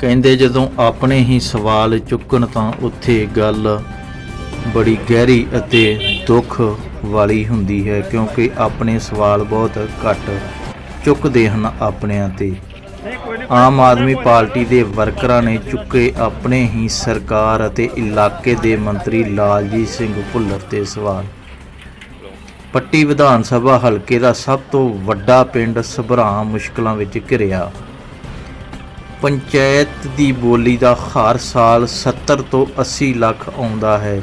ਕਹਿੰਦੇ ਜਦੋਂ ਆਪਣੇ ਹੀ ਸਵਾਲ ਚੁੱਕਣ ਤਾਂ ਉੱਥੇ ਗੱਲ ਬੜੀ ਗਹਿਰੀ ਅਤੇ ਦੁੱਖ ਵਾਲੀ ਹੁੰਦੀ ਹੈ, ਕਿਉਂਕਿ ਆਪਣੇ ਸਵਾਲ ਬਹੁਤ ਘੱਟ ਚੁੱਕਦੇ ਹਨ ਆਪਣਿਆਂ ਤੇ। ਆਮ ਆਦਮੀ ਪਾਰਟੀ ਦੇ ਵਰਕਰਾਂ ਨੇ ਚੁੱਕੇ ਆਪਣੇ ਹੀ ਸਰਕਾਰ ਅਤੇ ਇਲਾਕੇ ਦੇ ਮੰਤਰੀ ਲਾਲਜੀਤ ਸਿੰਘ ਭੁੱਲਰ ਤੇ ਸਵਾਲ। ਪੱਟੀ ਵਿਧਾਨ ਸਭਾ ਹਲਕੇ ਦਾ ਸਭ ਤੋਂ ਵੱਡਾ ਪਿੰਡ ਸਭਰਾ ਮੁਸ਼ਕਲਾਂ ਵਿੱਚ ਘਿਰਿਆ। ਪੰਚਾਇਤ ਦੀ ਬੋਲੀ ਦਾ ਹਰ ਸਾਲ 70 ਤੋਂ 80 ਲੱਖ ਆਉਂਦਾ ਹੈ।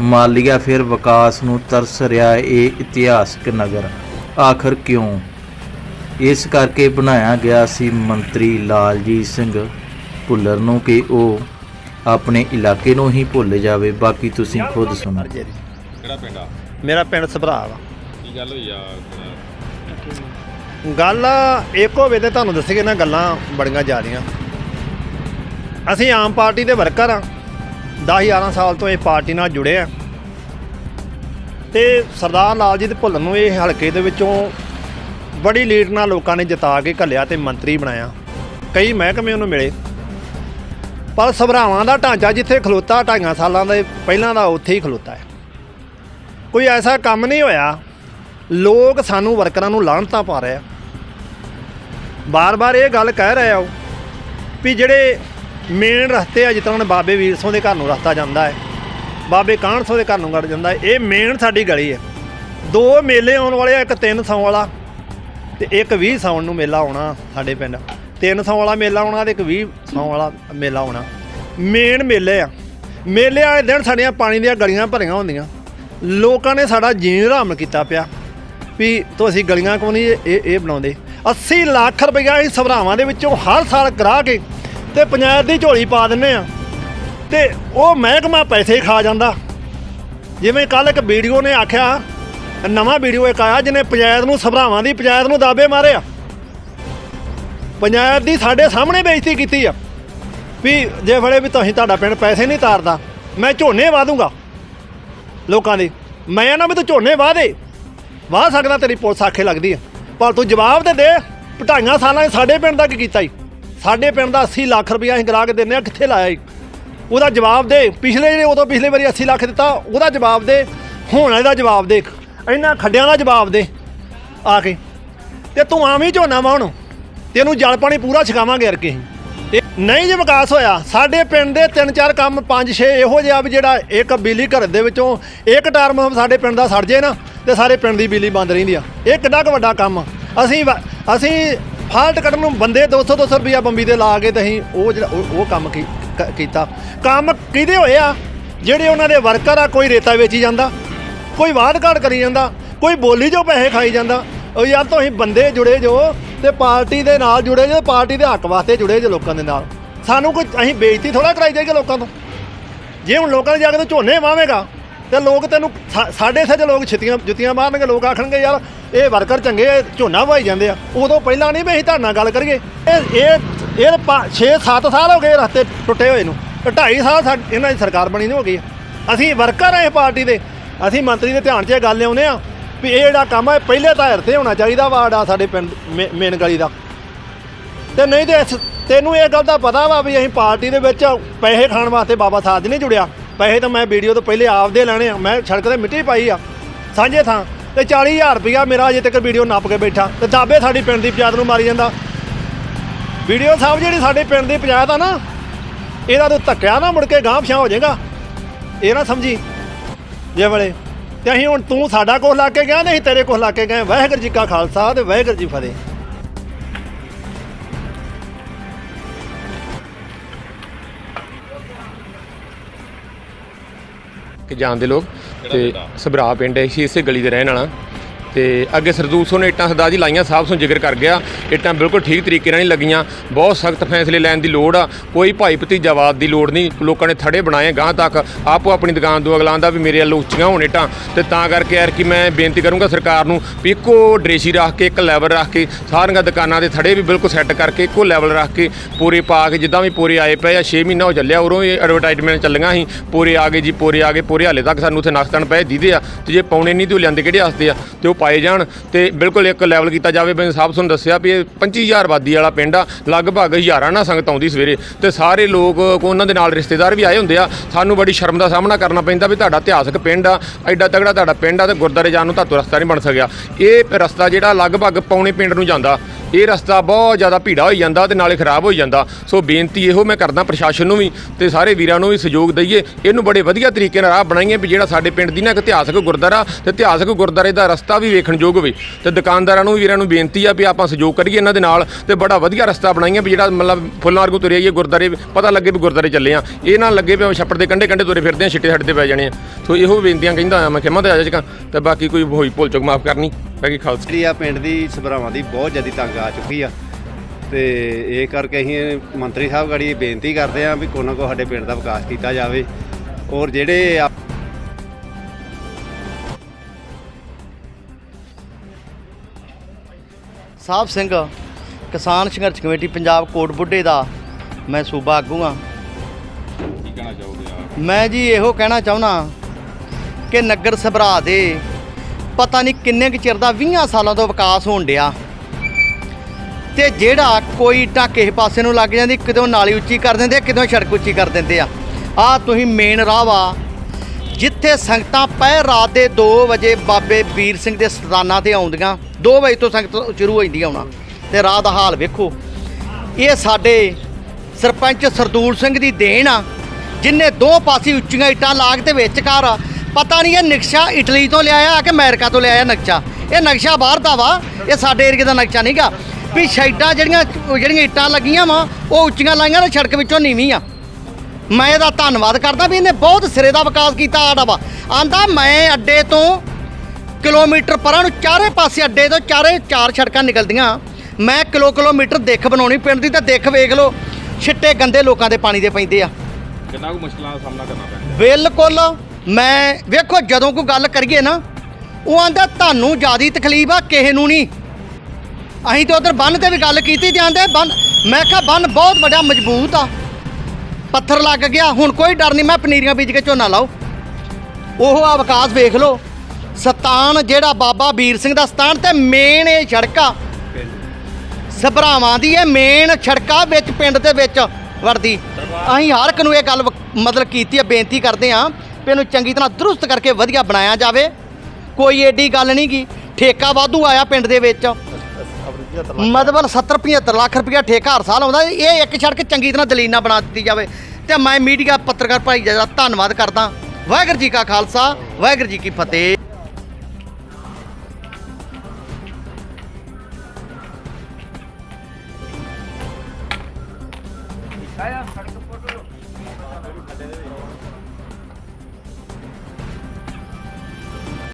ਮਾਲੀਆ ਫਿਰ ਵਿਕਾਸ ਨੂੰ ਤਰਸ ਰਿਹਾ ਹੈ ਇਹ ਇਤਿਹਾਸਕ ਨਗਰ। ਆਖਰ ਕਿਉਂ? ਇਸ ਕਰਕੇ ਬਣਾਇਆ ਗਿਆ ਸੀ ਮੰਤਰੀ ਲਾਲਜੀਤ ਸਿੰਘ ਭੁੱਲਰ ਨੂੰ ਕਿ ਉਹ ਆਪਣੇ ਇਲਾਕੇ ਨੂੰ ਹੀ ਭੁੱਲ ਜਾਵੇ। ਬਾਕੀ ਤੁਸੀਂ ਖੁਦ ਸੁਣੋ। ਕਿਹੜਾ ਪਿੰਡ ਆ? ਮੇਰਾ ਪਿੰਡ ਸਭਰਾ ਵਾ। ਕੀ ਗੱਲ ਹੋਈ ਆ? ਗੱਲ ਇੱਕ ਹੋਵੇ ਤੇ ਤੁਹਾਨੂੰ ਦੱਸਗੇ ਨਾ ਗੱਲਾਂ ਬੜੀਆਂ ਜ਼ਿਆਦੀਆਂ। ਅਸੀਂ ਆਮ ਪਾਰਟੀ ਦੇ ਵਰਕਰ ਆ 10 11 ਸਾਲ ਤੋਂ ਇਹ ਪਾਰਟੀ ਨਾਲ ਜੁੜੇ ਆ ਤੇ ਸਰਦਾਰ ਲਾਲਜੀਤ ਭੁੱਲਰ ਨੂੰ ਇਹ ਹਲਕੇ ਦੇ ਵਿੱਚੋਂ ਬੜੀ ਲੀਡ ਨਾਲ ਲੋਕਾਂ ਨੇ ਜਿਤਾ ਕੇ ਘੱਲਿਆ ਤੇ ਮੰਤਰੀ ਬਣਾਇਆ। ਕਈ ਮਹਿਕਮੇ ਉਹਨੂੰ ਮਿਲੇ। ਪਰ ਸਭਰਾਵਾਂ ਦਾ ਢਾਂਚਾ ਜਿੱਥੇ ਖਲੋਤਾ, ਢਾਈਆਂ ਸਾਲਾਂ ਦੇ ਪਹਿਲਾਂ ਦਾ ਉੱਥੇ ਹੀ ਖਲੋਤਾ ਹੈ। ਕੋਈ ਐਸਾ ਕੰਮ ਨਹੀਂ ਹੋਇਆ। ਲੋਕ ਸਾਨੂੰ ਵਰਕਰਾਂ ਨੂੰ ਲਾਹਣਤਾਂ ਪਾ ਰਹੇ ਆ। ਬਾਰ-ਬਾਰ ਇਹ ਗੱਲ ਕਹਿ ਰਹੇ ਆ ਉਹ ਵੀ ਜਿਹੜੇ ਮੇਨ ਰਸਤੇ ਆ ਜਿਸ ਤਰ੍ਹਾਂ ਬਾਬੇ ਵੀਰ ਸਿੰਘ ਦੇ ਘਰ ਨੂੰ ਰਸਤਾ ਜਾਂਦਾ ਹੈ, ਬਾਬੇ ਕਾਹਨ ਸਿੰਘ ਦੇ ਘਰ ਨੂੰ ਗੜ ਜਾਂਦਾ ਹੈ, ਇਹ ਮੇਨ ਸਾਡੀ ਗਲੀ ਹੈ। ਦੋ ਮੇਲੇ ਆਉਣ ਵਾਲੇ ਆ, ਇੱਕ ਤਿੰਨ ਸੌ ਵਾਲਾ ਤੇ ਇੱਕ 20 ਸਾਉਣ ਨੂੰ ਮੇਲਾ ਆਉਣਾ ਸਾਡੇ ਪਿੰਡ। ਤਿੰਨ ਸੌ ਵਾਲਾ ਮੇਲਾ ਆਉਣਾ ਤੇ ਇੱਕ 20 ਸੌ ਵਾਲਾ ਮੇਲਾ ਆਉਣਾ। ਮੇਨ ਮੇਲੇ ਆ। ਮੇਲੇ ਵਾਲੇ ਦਿਨ ਸਾਡੀਆਂ ਪਾਣੀ ਦੀਆਂ ਗਲੀਆਂ ਭਰੀਆਂ ਹੁੰਦੀਆਂ। ਲੋਕਾਂ ਨੇ ਸਾਡਾ ਜੀਣ ਹਰਾਮ ਕੀਤਾ ਪਿਆ ਵੀ ਤੁਸੀਂ ਗਲੀਆਂ ਕਿਉਂ ਨਹੀਂ ਇਹ ਇਹ ਬਣਾਉਂਦੇ? 80 ਲੱਖ ਰੁਪਈਆ ਅਸੀਂ ਸਭਰਾਵਾਂ ਦੇ ਵਿੱਚੋਂ ਹਰ ਸਾਲ ਕਰਾ ਕੇ ਤੇ ਪੰਚਾਇਤ ਦੀ ਝੋਲੀ ਪਾ ਦਿੰਨੇ ਆ ਤੇ ਉਹ ਮਹਿਕਮਾ ਪੈਸੇ ਖਾ ਜਾਂਦਾ। ਜਿਵੇਂ ਕੱਲ ਇੱਕ ਵੀਡੀਓ ਨੇ ਆਖਿਆ, ਨਵਾਂ ਵੀਡੀਓ ਇੱਕ ਆਇਆ ਜਿਹਨੇ ਪੰਚਾਇਤ ਨੂੰ ਸਭਰਾਵਾਂ ਦੀ ਪੰਚਾਇਤ ਨੂੰ ਦਾਬੇ ਮਾਰੇ ਆ। ਪੰਚਾਇਤ ਦੀ ਸਾਡੇ ਸਾਹਮਣੇ ਬੇਇੱਜ਼ਤੀ ਕੀਤੀ ਆ ਵੀ ਜੇ ਫੜੇ ਵੀ ਤੁਸੀਂ ਤੁਹਾਡਾ ਪਿੰਡ ਪੈਸੇ ਨਹੀਂ ਤਾਰਦਾ, ਮੈਂ ਝੋਨੇ ਵਾਦੂੰਗਾ ਲੋਕਾਂ ਦੇ, ਮੈਂ ਨਾ ਵੀ ਤੂੰ ਝੋਨੇ ਵਾਹ ਦੇ, ਵਾਹ ਸਕਦਾ ਤੇਰੀ ਪੁਲਿਸ ਆਖੇ ਲੱਗਦੀ ਆ। ਪਰ ਤੂੰ ਜਵਾਬ ਤੇ ਦੇ। ਢਾਈਆਂ ਸਾਲਾਂ 'ਚ ਸਾਡੇ ਪਿੰਡ ਦਾ ਕੀ ਕੀਤਾ ਈ? ਸਾਡੇ ਪਿੰਡ ਦਾ 80 ਲੱਖ ਰੁਪਇਆ ਅਸੀਂ ਗਰਾ ਕੇ ਦਿੰਨੇ ਆ ਕਿੱਥੇ ਲਾਇਆ ਈ? ਉਹਦਾ ਜਵਾਬ ਦੇ। ਪਿਛਲੇ ਜਿਹੜੇ ਉਦੋਂ ਪਿਛਲੇ ਵਾਰੀ 80 ਲੱਖ ਦਿੱਤਾ, ਉਹਦਾ ਜਵਾਬ ਦੇ। ਹੁਣ ਇਹਦਾ ਜਵਾਬ ਦੇ ਇਹਨਾਂ ਖੱਡਿਆਂ ਦਾ ਜਵਾਬ ਦੇ। ਆ ਕੇ। ਤੇ ਤੂੰ ਆਵੇਂ ਹੀ ਝੋਨਾ ਵਾਹਣ। ਤੈਨੂੰ ਜਲ ਪਾਣੀ ਪੂਰਾ ਛਕਾਵਾਂਗੇ ਅਰ ਕੇ ਅਸੀਂ ਨਹੀਂ ਜੇ ਵਿਕਾਸ ਹੋਇਆ, ਸਾਡੇ ਪਿੰਡ ਦੇ ਤਿੰਨ ਚਾਰ ਕੰਮ, ਪੰਜ ਛੇ ਇਹੋ ਜਿਹਾ ਵੀ ਜਿਹੜਾ ਇੱਕ ਬਿਜਲੀ ਘਰ ਦੇ ਵਿੱਚੋਂ ਇੱਕ ਟਰਮ ਸਾਡੇ ਪਿੰਡ ਦਾ ਸੜ ਜੇ ਨਾ। ਤੇ ਸਾਰੇ ਪਿੰਡ ਦੀ ਬਿਜਲੀ ਬੰਦ ਰਹਿੰਦੀ ਆ। ਇਹ ਕਿੱਡਾ ਕੁ ਵੱਡਾ ਕੰਮ ਆ। ਅਸੀਂ ਵ- ਅਸੀਂ ਫਾਲਟ ਕੱਢਣ ਨੂੰ ਬੰਦੇ 200 200 ਰੁਪਿਆ ਬੰਬੀ ਦੇ ਲਾ ਕੇ ਤੇ ਅਸੀਂ ਉਹ ਜਿਹੜਾ ਉਹ ਉਹ ਕੰਮ ਕੀ- ਕ- ਕੀਤਾ। ਕੰਮ ਕਿਹਦੇ ਹੋਏ ਆ? ਜਿਹੜੇ ਉਹਨਾਂ ਦੇ ਵਰਕਰ ਆ, ਕੋਈ ਰੇਤਾ ਵੇਚੀ ਜਾਂਦਾ, ਕੋਈ ਵਾਧ ਘਾਟ ਕਰੀ ਜਾਂਦਾ, ਕੋਈ ਬੋਲੀ ਜੋ ਪੈਸੇ ਖਾਈ ਜਾਂਦਾ। ਉਹ ਯਾਰ ਤੁਸੀਂ ਬੰਦੇ ਜੁੜੇ ਜੋ ਤੇ ਪਾਰਟੀ ਦੇ ਨਾਲ ਜੁੜੇ ਜੋ, ਪਾਰਟੀ ਦੇ ਹੱਕ ਵਾਸਤੇ ਜੁੜੇ ਜੋ ਲੋਕਾਂ ਦੇ ਨਾਲ। ਸਾਨੂੰ ਕੋਈ ਅਸੀਂ ਬੇਇੱਜ਼ਤੀ ਥੋੜਾ ਕਰਾਈ ਜਾਏਗੀ ਲੋਕਾਂ ਤੋਂ। ਜੇ ਹੁਣ ਲੋਕਾਂ ਦੇ ਜਾ ਕੇ ਤੂੰ ਝੋਨੇ ਵਾਵੇਂਗਾ ਤੇ ਲੋਕ ਤੈਨੂੰ ਸਾ- ਸਾਡੇ ਇੱਥੇ ਲੋਕ ਛਿੱਤੀਆਂ ਜੁੱਤੀਆਂ ਮਾਰਨਗੇ, ਲੋਕ ਆਖਣਗੇ, ਯਾਰ, ਇਹ ਵਰਕਰ ਚੰਗੇ ਝੋਨਾ ਵਾਈ ਜਾਂਦੇ ਆ। ਉਦੋਂ ਪਹਿਲਾਂ ਨਹੀਂ ਵੀ ਅਸੀਂ ਤੁਹਾਡੇ ਨਾਲ ਗੱਲ ਕਰੀਏ। ਇਹ ਇਹ ਇਹ 6-7 ਸਾਲ ਹੋ ਗਏ ਰਸਤੇ ਟੁੱਟੇ ਹੋਏ ਨੂੰ। 2.5 ਸਾਲ ਸਾ- ਇਹਨਾਂ ਦੀ ਸਰਕਾਰ ਬਣੀ ਨਹੀਂ ਹੋ ਗਈ ਆ। ਅਸੀਂ ਵਰਕਰ ਆ ਇਹ ਪਾਰਟੀ ਦੇ। ਅਸੀਂ ਮੰਤਰੀ ਦੇ ਧਿਆਨ 'ਚ ਇਹ ਗੱਲ ਲਿਆਉਂਦੇ ਆ ਵੀ ਇਹ ਜਿਹੜਾ ਕੰਮ ਹੈ ਪਹਿਲੇ ਧਾਇਰ ਤੇ ਹੋਣਾ ਚਾਹੀਦਾ ਵਾਰਡ ਆ ਸਾਡੇ ਪਿੰਡ ਮੇ- ਮੇਨ ਗਲੀ ਦਾ। ਤੇ ਨਹੀਂ ਤੇ ਇਸ- ਤੈਨੂੰ ਇਹ ਗੱਲ ਦਾ ਪਤਾ ਵਾ ਵੀ ਅਸੀਂ ਪਾਰਟੀ ਦੇ ਵਿੱਚ ਪੈਸੇ ਖਾਣ ਵਾਸਤੇ ਬਾਬਾ ਸਾਧ ਨਹੀਂ ਜੁੜਿਆ। ਪੈਸੇ ਤਾਂ ਮੈਂ ਵੀਡੀਓ ਤੋਂ ਪਹਿਲੇ ਆਪਦੇ ਲੈਣੇ ਆ, ਮੈਂ ਸੜਕ ਤੇ ਮਿੱਟੀ ਪਾਈ ਆ, ਸਾਂਝੇ ਥਾਂ। ਤੇ 40000 ਰੁਪਇਆ ਮੇਰਾ ਅਜੇ ਤੱਕ ਵੀਡੀਓ ਨੱਪ ਕੇ ਬੈਠਾ। ਤੇ ਦਾਬੇ ਸਾਡੀ ਪਿੰਡ ਦੀ ਪੰਚਾਇਤ ਨੂੰ ਮਾਰੀ ਜਾਂਦਾ। ਵੀਡੀਓ ਸਾਹਿਬ ਜਿਹੜੀ ਸਾਡੇ ਪਿੰਡ ਦੀ ਪੰਚਾਇਤ ਆ ਨਾ, ਇਹਦਾ ਤੂੰ ਧੱਕਿਆ ਨਾ ਮੁੜ ਕੇ ਗਾਂਹ ਪਛਾਂ ਹੋ ਜਾਏਗਾ। ਇਹ ਨਾ ਸਮਝੀ। ਜੇ ਵਲੇ, ਤੇ ਅਸੀਂ ਹੁਣ ਤੂੰ ਸਾਡਾ ਕੋਲ ਲਾ ਕੇ ਗਿਆ, ਨਹੀਂ ਤੇਰੇ ਕੋਲ ਲਾ ਕੇ ਗਏ। ਵਾਹਿਗੁਰੂ ਜੀ ਕਾ ਖਾਲਸਾ ਤੇ ਵਾਹਿਗੁਰੂ ਜੀ ਫਤਿਹ। ਕਿ ਜਾਣਦੇ ਲੋਕ ਤੇ? ਸਭਰਾ ਪਿੰਡ ਹੈ ਇਸੇ ਗਲੀ ਦੇ ਰਹਿਣ ਵਾਲਾ ਤੇ ਅੱਗੇ ਸਰਦੂਲ ਸੋ ਨੇ ਇੱਟਾਂ ਸਰਦਾਰ ਜੀ ਲਾਈਆਂ ਸਾਹਿਬ ਸੋ ਜ਼ਿਕਰ ਕਰ ਗਿਆ। ਇੱਟਾਂ ਬਿਲਕੁਲ ਠੀਕ ਤਰੀਕੇ ਨਾਲ ਨਹੀਂ ਲੱਗੀਆਂ। ਬਹੁਤ ਸਖਤ ਫੈਸਲੇ ਲੈਣ ਦੀ ਲੋੜ ਆ। ਕੋਈ ਭਾਈ ਭਤੀਜਾਵਾਦ ਦੀ ਲੋੜ ਨਹੀਂ। ਲੋਕਾਂ ਨੇ ਥੜੇ ਬਣਾਏ ਗਾਂ ਤੱਕ ਆਪੋ ਆਪਣੀ ਦੁਕਾਨ ਤੋਂ ਅਗਲਾਂ ਦਾ ਵੀ ਮੇਰੇ ਵੱਲੋਂ ਉੱਚੀਆਂ ਹੋਣ ਇੱਟਾਂ। ਤੇ ਤਾਂ ਕਰਕੇ ਯਾਰ ਕਿ ਮੈਂ ਬੇਨਤੀ ਕਰੂੰਗਾ ਸਰਕਾਰ ਨੂੰ ਵੀ ਇੱਕੋ ਡਰੇਸੀ ਰੱਖ ਕੇ, ਇੱਕ ਲੈਵਲ ਰੱਖ ਕੇ, ਸਾਰੀਆਂ ਦੁਕਾਨਾਂ ਦੇ ਥੜੇ ਵੀ ਬਿਲਕੁਲ ਸੈੱਟ ਕਰਕੇ, ਇੱਕੋ ਲੈਵਲ ਰੱਖ ਕੇ ਪੂਰੇ ਪਾ ਕੇ, ਜਿੱਦਾਂ ਵੀ ਪੂਰੇ ਆਏ ਪਏ ਆ 6 ਮਹੀਨਾ ਹੋ ਚੱਲਿਆ, ਉਰੋਂ ਹੀ ਐਡਵਰਟਾਈਜ਼ਮੈਂਟ ਚੱਲੀਆਂ ਸੀ। ਪੂਰੇ ਆ ਗਏ ਜੀ, ਪੂਰੇ ਆ ਗਏ, ਪੂਰੇ ਹਾਲੇ ਤੱਕ ਸਾਨੂੰ ਉੱਥੇ ਨਖਤਣ ਪਏ ਦੀਦੇ ਆ। ਤੇ ਜੇ ਪਾਉਣੇ ਨਹੀਂ ਤੇ ਉਹ ਲਿਆਂਦੇ ਕਿਹੜੇ ਵਾਸਤੇ ਆ? ਤੇ ਉਹ ਪਾਏ ਜਾਣ ਤੇ ਬਿਲਕੁਲ ਇੱਕ ਲੈਵਲ ਕੀਤਾ ਜਾਵੇ। ਬੈਂ ਸਾਹਿਬ ਤੁਹਾਨੂੰ ਦੱਸਿਆ ਵੀ ਇਹ 25000 ਆਬਾਦੀ ਵਾਲਾ ਪਿੰਡ ਆ, ਲਗਭਗ ਹਜ਼ਾਰਾਂ ਨਾਲ ਸੰਗਤ ਆਉਂਦੀ ਸਵੇਰੇ। ਤੇ ਸਾਰੇ ਲੋਕ ਉਹਨਾਂ ਦੇ ਨਾਲ ਰਿਸ਼ਤੇਦਾਰ ਵੀ ਆਏ ਹੁੰਦੇ ਆ। ਸਾਨੂੰ ਬੜੀ ਸ਼ਰਮ ਦਾ ਸਾਹਮਣਾ ਕਰਨਾ ਪੈਂਦਾ ਵੀ ਤੁਹਾਡਾ ਇਤਿਹਾਸਕ ਪਿੰਡ ਆ, ਐਡਾ ਤਗੜਾ ਤੁਹਾਡਾ ਪਿੰਡ ਆ ਤੇ ਗੁਰਦਾਰੇ ਜਾਣ ਨੂੰ ਤੁਹਾਨੂੰ ਰਸਤਾ ਨਹੀਂ ਬਣ ਸਕਿਆ। ਇਹ ਰਸਤਾ ਜਿਹੜਾ ਲਗਭਗ ਪੌਣੇ ਪਿੰਡ ਨੂੰ ਜਾਂਦਾ। ਇਹ ਰਸਤਾ ਬਹੁਤ ਜ਼ਿਆਦਾ ਭੀੜਾ ਹੋਈ ਜਾਂਦਾ ਤੇ ਨਾਲੇ ਖਰਾਬ ਹੋਈ ਜਾਂਦਾ। ਸੋ ਬੇਨਤੀ ਇਹੋ ਮੈਂ ਕਰਦਾ ਪ੍ਰਸ਼ਾਸਨ ਨੂੰ ਵੀ ਤੇ ਸਾਰੇ ਵੀਰਾਂ ਨੂੰ ਵੀ ਸਹਿਯੋਗ ਦਈਏ। ਇਹਨੂੰ ਬੜੇ ਵਧੀਆ ਤਰੀਕੇ ਨਾਲ ਰਾਹ ਬਣਾਈਏ ਵੀ ਜਿਹੜਾ ਸਾਡੇ ਪਿੰਡ ਦੀ ਨਾ ਇੱਕ ਇਤਿਹਾਸਕ ਗੁਰਦੁਆਰਾ ਤੇ ਇਤਿਹਾਸਕ ਗੁਰਦੁਆਰੇ ਦਾ ਰਸਤਾ ਵੀ ਵੇਖਣਯੋਗ ਹੋਵੇ। ਤੇ ਦੁਕਾਨਦਾਰਾਂ ਨੂੰ ਵੀਰਾਂ ਨੂੰ ਬੇਨਤੀ ਆ ਵੀ ਆਪਾਂ ਸਹਿਯੋਗ ਕਰੀਏ ਇਹਨਾਂ ਦੇ ਨਾਲ ਤੇ ਬੜਾ ਵਧੀਆ ਰਸਤਾ ਬਣਾਈਏ ਵੀ ਜਿਹੜਾ ਮਤਲਬ ਫੁੱਲਾਂ ਵਾਂਗੂ ਤੁਰਿਆ ਆਈਏ ਗੁਰਦੁਆਰੇ, ਪਤਾ ਲੱਗੇ ਵੀ ਗੁਰਦੁਆਰੇ ਚੱਲੇ ਆ। ਇਹ ਨਾ ਲੱਗੇ ਵੀ ਛੱਪੜ ਦੇ ਕੰਢੇ ਕੰਢੇ ਤੁਰੇ ਫਿਰਦੇ ਆ, ਛਿੱਟੇ ਸਾਡੇ ਤੇ ਪੈ ਜਾਣੇ ਆ। ਸੋ ਇਹੋ ਬੇਨਤੀਆਂ ਕਹਿੰਦਾ ਆ ਮੈਂ ਖਿਮਾ ਤੇ ਆ ਜਾ ਤੇ ਬਾਕੀ ਕੋਈ ਹੋਈ ਭੁੱਲ ਚੁੱਕ ਮਾਫ ਕਰਨੀ। ਬਾਕੀ ਖਾਲਸਾ। ਜਿਹੜੀ ਆ ਪਿੰਡ ਦੀ ਸਭਰਾਵਾਂ ਦੀ ਬਹੁਤ ਜ਼ਿਆਦਾ ਤੰਗ ਆ ਚੁੱਕੀ ਆ। ਤੇ ਇਹ ਕਰਕੇ ਅਸੀਂ ਮੰਤਰੀ ਸਾਹਿਬ ਗੜੀ ਬੇਨਤੀ ਕਰਦੇ ਆ ਵੀ ਕੋਈ ਨਾ ਕੋਈ ਸਾਡੇ ਪਿੰਡ ਦਾ ਵਿਕਾਸ ਕੀਤਾ ਜਾਵੇ। ਔਰ ਜਿਹੜੇ ਆ- ਸਾਹਿਬ ਸਿੰਘ ਕਿਸਾਨ ਸੰਘਰਸ਼ ਕਮੇਟੀ ਪੰਜਾਬ ਕੋਟ ਬੁੱਢੇ ਦਾ ਮੈਂ ਸੂਬਾ ਆਗੂ ਹਾਂ ਕੀ ਕਹਿਣਾ ਚਾਹੋਗੇ ਆ ਮੈਂ ਜੀ ਇਹੋ ਕਹਿਣਾ ਚਾਹੁੰਦਾ ਕਿ ਨਗਰ ਸਭਰਾ ਦੇ ਪਤਾ ਨਹੀਂ ਕਿੰਨੇ ਕੁ ਚਿਰ ਦਾ 20 ਸਾਲਾਂ ਤੋਂ ਵਿਕਾਸ ਹੋਣ ਡਿਆ। ਤੇ ਜਿਹੜਾ ਕੋਈ ਇੱਟਾਂ ਕਿਸੇ ਪਾਸੇ ਨੂੰ ਲੱਗ ਜਾਂਦੀ ਕਿਦੋਂ ਨਾਲੀ ਉੱਚੀ ਕਰ ਦਿੰਦੇ ਆ ਕਿਦੋਂ ਸੜਕ ਉੱਚੀ ਕਰ ਦਿੰਦੇ ਆ। ਆ ਤੁਸੀਂ ਮੇਨ ਰਾਹ ਵਾ, ਜਿੱਥੇ ਸੰਗਤਾਂ ਪਹਿਰ ਰਾਤ ਦੇ 2 ਵਜੇ ਬਾਬੇ ਵੀਰ ਸਿੰਘ ਦੇ ਸਥਾਨਾਂ ਤੇ ਆਉਂਦੀਆਂ। 2 ਵਜੇ ਤੋਂ ਸੰਗਤ ਸ਼ੁਰੂ ਹੋ ਜਾਂਦੀ ਆਉਣਾ ਤੇ ਰਾਹ ਦਾ ਹਾਲ ਵੇਖੋ। ਇਹ ਸਾਡੇ ਸਰਪੰਚ ਸਰਦੂਲ ਸਿੰਘ ਦੀ ਦੇਣ ਆ, ਜਿਨੇ ਦੋ ਪਾਸੇ ਉੱਚੀਆਂ ਇੱਟਾਂ ਲਾਗ ਤੇ ਵਿਚਕਾਰ ਆ। ਪਤਾ ਨਹੀਂ ਇਹ ਨਕਸ਼ਾ ਇਟਲੀ ਤੋਂ ਲਿਆਇਆ ਕਿ ਅਮਰੀਕਾ ਤੋਂ ਲਿਆਇਆ ਨਕਸ਼ਾ। ਇਹ ਨਕਸ਼ਾ ਬਾਹਰ ਦਾ ਵਾ ਇਹ ਸਾਡੇ ਏਰੀਏ ਦਾ ਨਕਸ਼ਾ ਨਹੀਂਗਾ ਵੀ ਸ਼ੈਡਾਂ ਜਿਹੜੀਆਂ ਜਿਹੜੀਆਂ ਇੱਟਾਂ ਲੱਗੀਆਂ ਵਾ ਉਹ ਉੱਚੀਆਂ ਲਾਈਆਂ ਨੇ ਸੜਕ ਵਿੱਚੋਂ ਨੀਵੀਂ ਆ। ਮੈਂ ਇਹਦਾ ਧੰਨਵਾਦ ਕਰਦਾ ਵੀ ਇਹਨੇ ਬਹੁਤ ਸਿਰੇ ਦਾ ਵਿਕਾਸ ਕੀਤਾ ਸਾਡਾ ਵਾ। ਆਂਦਾ ਮੈਂ ਅੱਡੇ ਤੋਂ ਕਿਲੋਮੀਟਰ ਪਰਾਂ ਨੂੰ ਚਾਰੇ ਪਾਸੇ ਅੱਡੇ ਤੋਂ ਚਾਰੇ ਚਾਰ ਸੜਕਾਂ ਨਿਕਲਦੀਆਂ। ਮੈਂ ਕਿਲੋ ਕਿਲੋਮੀਟਰ ਦਿੱਖ ਬਣਾਉਣੀ ਪਿੰਡ ਦੀ ਤਾਂ ਦਿੱਖ ਵੇਖ ਲਓ ਛਿੱਟੇ ਗੰਦੇ ਲੋਕਾਂ ਦੇ ਪਾਣੀ ਦੇ ਪੈਂਦੇ ਆ। ਕਿੰਨਾ ਕੁ ਮੁਸ਼ਕਲਾਂ ਦਾ ਸਾਹਮਣਾ ਕਰਨਾ ਪੈਂਦਾ। ਬਿਲਕੁਲ। ਮੈਂ ਵੇਖੋ ਜਦੋਂ ਕੋਈ ਗੱਲ ਕਰੀਏ ਨਾ, ਉਹ ਆਂਦਾ, ਤੁਹਾਨੂੰ ਜਿਆਦੀ ਤਕਲੀਫ ਆ, ਕਿਸੇ ਨੂੰ ਨਹੀਂ। ਅਸੀਂ ਤੇ ਉਧਰ ਬੰਨ ਤੇ ਵੀ ਗੱਲ ਕੀਤੀ ਜਾਂਦੇ ਬੰਨ ਮੈਂ ਕਿਹਾ, ਬੰਨ ਬਹੁਤ ਵੱਡਾ ਮਜ਼ਬੂਤ ਆ। ਪੱਥਰ ਲੱਗ ਗਿਆ, ਹੁਣ ਕੋਈ ਡਰ ਨਹੀਂ, ਮੈਂ ਪਨੀਰੀਆਂ ਬੀਜ ਕੇ ਝੋਨਾ ਲਾਓ। ਉਹ ਆ ਵਿਕਾਸ ਵੇਖ ਲਓ, ਸਤਾਨ ਜਿਹੜਾ ਬਾਬਾ ਵੀਰ ਸਿੰਘ ਦਾ ਸਤਾਨ ਤੇ ਮੇਨ ਇਹ ਸੜਕਾ ਸਭਰਾਵਾਂ ਦੀ ਇਹ ਮੇਨ ਛੜਕਾ ਵਿੱਚ ਪਿੰਡ ਦੇ ਵਿੱਚ ਵਰਦੀ ਅਸੀਂ ਹਰ ਇੱਕ ਨੂੰ ਇਹ ਗੱਲ ਮਤਲਬ ਕੀਤੀ ਹੈ ਬੇਨਤੀ ਕਰਦੇ ਹਾਂ ਇਹਨੂੰ ਚੰਗੀ ਤਰ੍ਹਾਂ ਦਰੁਸਤ ਕਰਕੇ ਵਧੀਆ ਬਣਾਇਆ ਜਾਵੇ, ਕੋਈ ਏਡੀ ਗੱਲ ਨਹੀਂ ਗੀ। ਠੇਕਾ ਵਾਧੂ ਆਇਆ ਪਿੰਡ ਦੇ ਵਿੱਚ। ਮਤਲਬ 70 75 ਲੱਖ ਰੁਪਇਆ ਠੇਕਾ ਹਰ ਸਾਲ ਆਉਂਦਾ, ਇਹ ਇੱਕ ਸੜਕ ਚੰਗੀ ਤਰ੍ਹਾਂ ਦਲੀਨਾ ਬਣਾ ਦਿੱਤੀ ਜਾਵੇ। ਤੇ ਮੈਂ ਮੀਡੀਆ ਪੱਤਰਕਾਰ ਭਾਈ ਦਾ ਧੰਨਵਾਦ ਕਰਦਾ। ਵਾਹਿਗੁਰੂ ਜੀ ਕਾ ਖਾਲਸਾ, ਵਾਹਿਗੁਰੂ ਜੀ ਕੀ ਫਤਿਹ।